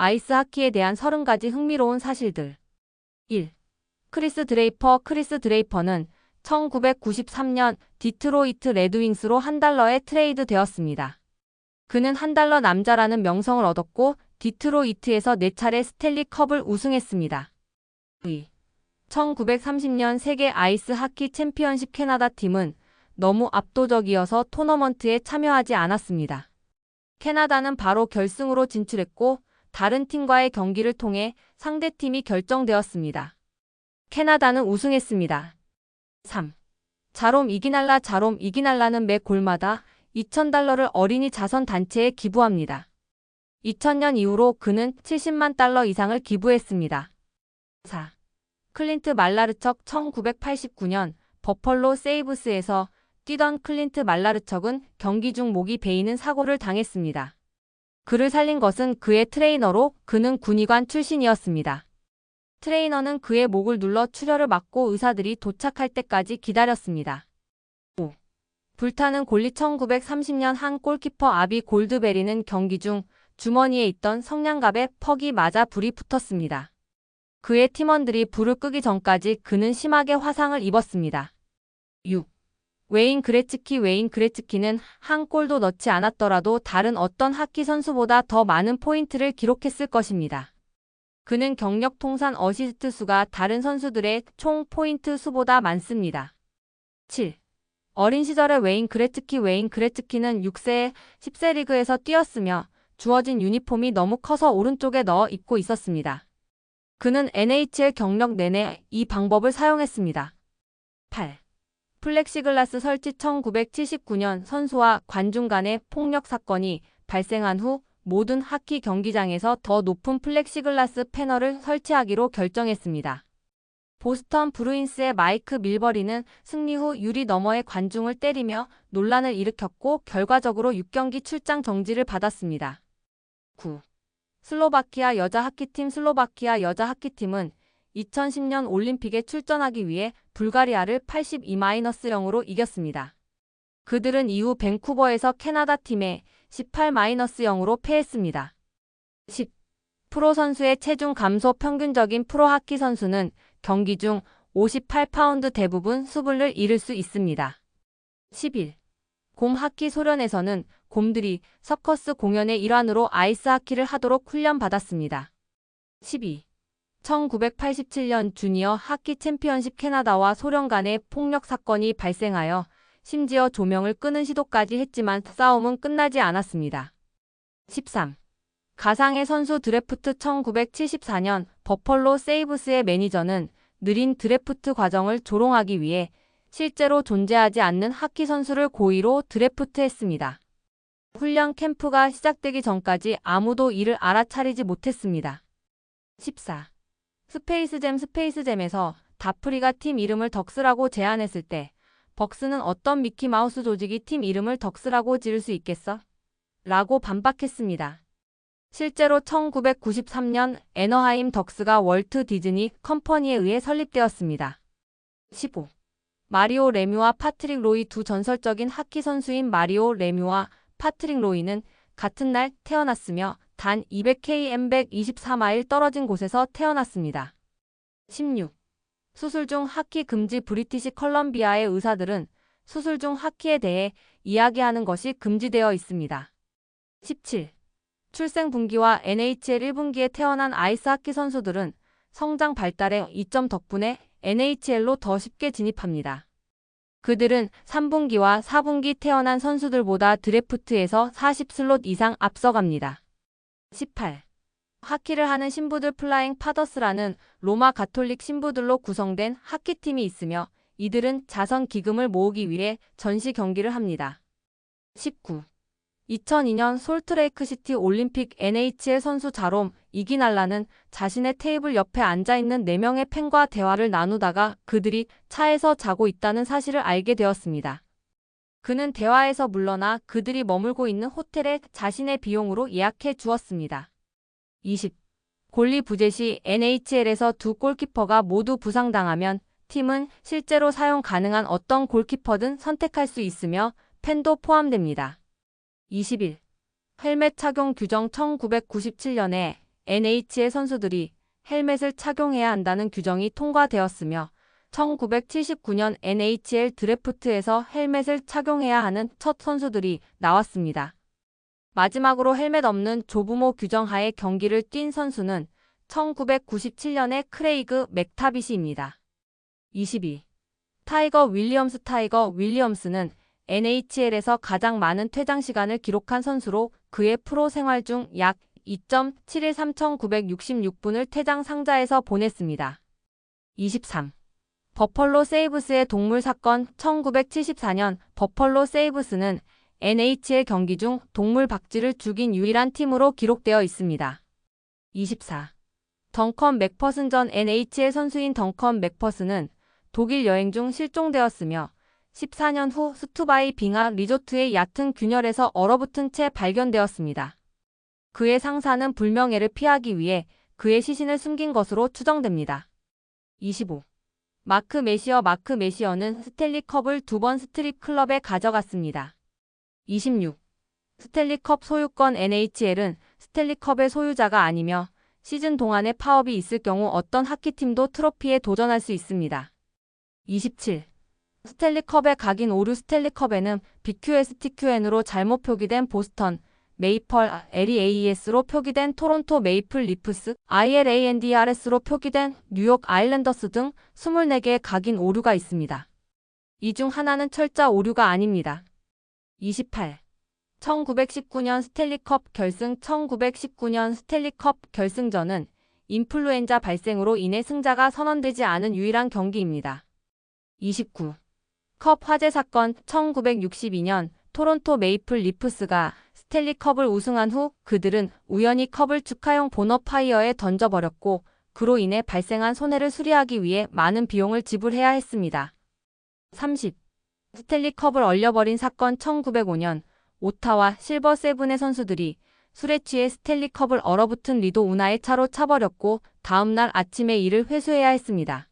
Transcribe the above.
아이스 하키에 대한 30가지 흥미로운 사실들. 1. 크리스 드레이퍼 크리스 드레이퍼는 1993년 디트로이트 레드윙스로 한 달러에 트레이드 되었습니다. 그는 한 달러 남자라는 명성을 얻었고 디트로이트에서 4차례 스텔리 컵을 우승했습니다. 2. 1930년 세계 아이스 하키 챔피언십 캐나다 팀은 너무 압도적이어서 토너먼트에 참여하지 않았습니다. 캐나다는 바로 결승으로 진출했고 다른 팀과의 경기를 통해 상대팀이 결정되었습니다. 캐나다는 우승했습니다. 3. 자롬 이기날라 자롬 이기날라는 매 골마다 2,000달러를 어린이 자선 단체에 기부합니다. 2000년 이후로 그는 70만 달러 이상을 기부했습니다. 4. 클린트 말라르척 1989년 버펄로 세이브스에서 뛰던 클린트 말라르척은 경기 중 목이 베이는 사고를 당했습니다. 그를 살린 것은 그의 트레이너로 그는 군의관 출신이었습니다. 트레이너는 그의 목을 눌러 출혈을 막고 의사들이 도착할 때까지 기다렸습니다. 5. 불타는 골리 1930년 한 골키퍼 아비 골드베리는 경기 중 주머니에 있던 성냥갑에 퍽이 맞아 불이 붙었습니다. 그의 팀원들이 불을 끄기 전까지 그는 심하게 화상을 입었습니다. 6. 웨인 그레츠키 웨인 그레츠키는 한 골도 넣지 않았더라도 다른 어떤 하키 선수보다 더 많은 포인트를 기록했을 것입니다. 그는 경력 통산 어시스트 수가 다른 선수들의 총 포인트 수보다 많습니다. 7. 어린 시절에 웨인 그레츠키 웨인 그레츠키는 6세에 10세 리그에서 뛰었으며 주어진 유니폼이 너무 커서 오른쪽에 넣어 입고 있었습니다. 그는 NHL 경력 내내 이 방법을 사용했습니다. 8. 플렉시글라스 설치 1979년 선수와 관중 간의 폭력 사건이 발생한 후 모든 하키 경기장에서 더 높은 플렉시글라스 패널을 설치하기로 결정했습니다. 보스턴 브루인스의 마이크 밀버리는 승리 후 유리 너머의 관중을 때리며 논란을 일으켰고 결과적으로 6경기 출장 정지를 받았습니다. 9. 슬로바키아 여자 하키팀 슬로바키아 여자 하키팀은 2010년 올림픽에 출전하기 위해 불가리아를 82-0으로 이겼습니다. 그들은 이후 밴쿠버에서 캐나다 팀에 18-0으로 패했습니다. 10. 프로 선수의 체중 감소 평균적인 프로 하키 선수는 경기 중 58파운드 대부분 수분을 잃을 수 있습니다. 11. 곰 하키 소련에서는 곰들이 서커스 공연의 일환으로 아이스 하키를 하도록 훈련받았습니다. 12. 1987년 주니어 하키 챔피언십 캐나다와 소련 간의 폭력 사건이 발생하여 심지어 조명을 끄는 시도까지 했지만 싸움은 끝나지 않았습니다. 13. 가상의 선수 드래프트 1974년 버펄로 세이브스의 매니저는 느린 드래프트 과정을 조롱하기 위해 실제로 존재하지 않는 하키 선수를 고의로 드래프트했습니다. 훈련 캠프가 시작되기 전까지 아무도 이를 알아차리지 못했습니다. 14. 스페이스잼 스페이스잼에서 다프리가 팀 이름을 덕스라고 제안했을 때 벅스는 어떤 미키마우스 조직이 팀 이름을 덕스라고 지을 수 있겠어? 라고 반박했습니다. 실제로 1993년 애너하임 덕스가 월트 디즈니 컴퍼니에 의해 설립되었습니다. 15. 마리오 레뮤와 파트릭 로이 두 전설적인 하키 선수인 마리오 레뮤와 파트릭 로이는 같은 날 태어났으며 단 200km 124마일 떨어진 곳에서 태어났습니다. 16. 수술 중 하키 금지 브리티시 컬럼비아의 의사들은 수술 중 하키에 대해 이야기하는 것이 금지되어 있습니다. 17. 출생 분기와 NHL 1분기에 태어난 아이스 하키 선수들은 성장 발달의 이점 덕분에 NHL로 더 쉽게 진입합니다. 그들은 3분기와 4분기 태어난 선수들보다 드래프트에서 40슬롯 이상 앞서갑니다. 18. 하키를 하는 신부들 플라잉 파더스라는 로마 가톨릭 신부들로 구성된 하키팀이 있으며 이들은 자선 기금을 모으기 위해 전시 경기를 합니다. 19. 2002년 솔트레이크시티 올림픽 NHL 선수 자롬 이기날라는 자신의 테이블 옆에 앉아있는 4명의 팬과 대화를 나누다가 그들이 차에서 자고 있다는 사실을 알게 되었습니다. 그는 대화에서 물러나 그들이 머물고 있는 호텔에 자신의 비용으로 예약해 주었습니다. 20. 골리 부재 시 NHL에서 두 골키퍼가 모두 부상당하면 팀은 실제로 사용 가능한 어떤 골키퍼든 선택할 수 있으며 팬도 포함됩니다. 21. 헬멧 착용 규정 1997년에 NHL 선수들이 헬멧을 착용해야 한다는 규정이 통과되었으며 1979년 NHL 드래프트에서 헬멧을 착용해야 하는 첫 선수들이 나왔습니다. 마지막으로 헬멧 없는 조부모 규정 하에 경기를 뛴 선수는 1997년의 크레이그 맥타비시입니다. 22. 타이거 윌리엄스 타이거 윌리엄스는 NHL에서 가장 많은 퇴장 시간을 기록한 선수로 그의 프로 생활 중 약 2.713,966분을 퇴장 상자에서 보냈습니다. 23. 버펄로 세이브스의 동물 사건 1974년 버펄로 세이브스는 NHL 경기 중 동물 박쥐를 죽인 유일한 팀으로 기록되어 있습니다. 24. 덩컨 맥퍼슨 전 NHL 선수인 덩컨 맥퍼슨은 독일 여행 중 실종되었으며 14년 후 스투바이 빙하 리조트의 얕은 균열에서 얼어붙은 채 발견되었습니다. 그의 상사는 불명예를 피하기 위해 그의 시신을 숨긴 것으로 추정됩니다. 25. 마크 메시어 마크 메시어는 스텔리컵을 두 번 스트립 클럽에 가져갔습니다. 26. 스텔리컵 소유권 NHL은 스텔리컵의 소유자가 아니며 시즌 동안에 파업이 있을 경우 어떤 하키팀도 트로피에 도전할 수 있습니다. 27. 스텔리컵의 각인 오류 스텔리컵에는 BQSTQN으로 잘못 표기된 보스턴, 메이펄, LEAS로 표기된 토론토 메이플 리프스, ILANDRS로 표기된 뉴욕 아일랜더스 등 24개의 각인 오류가 있습니다. 이 중 하나는 철자 오류가 아닙니다. 28. 1919년 스텔리컵 결승 1919년 스텔리컵 결승전은 인플루엔자 발생으로 인해 승자가 선언되지 않은 유일한 경기입니다. 29. 컵 화재 사건 1962년 토론토 메이플 리프스가 스텔리컵을 우승한 후 그들은 우연히 컵을 축하용 보너파이어에 던져버렸고 그로 인해 발생한 손해를 수리하기 위해 많은 비용을 지불해야 했습니다. 30. 스텔리컵을 얼려버린 사건 1905년 오타와 실버 세븐의 선수들이 술에 취해 스텔리컵을 얼어붙은 리도 운하의 차로 차버렸고 다음날 아침에 이를 회수해야 했습니다.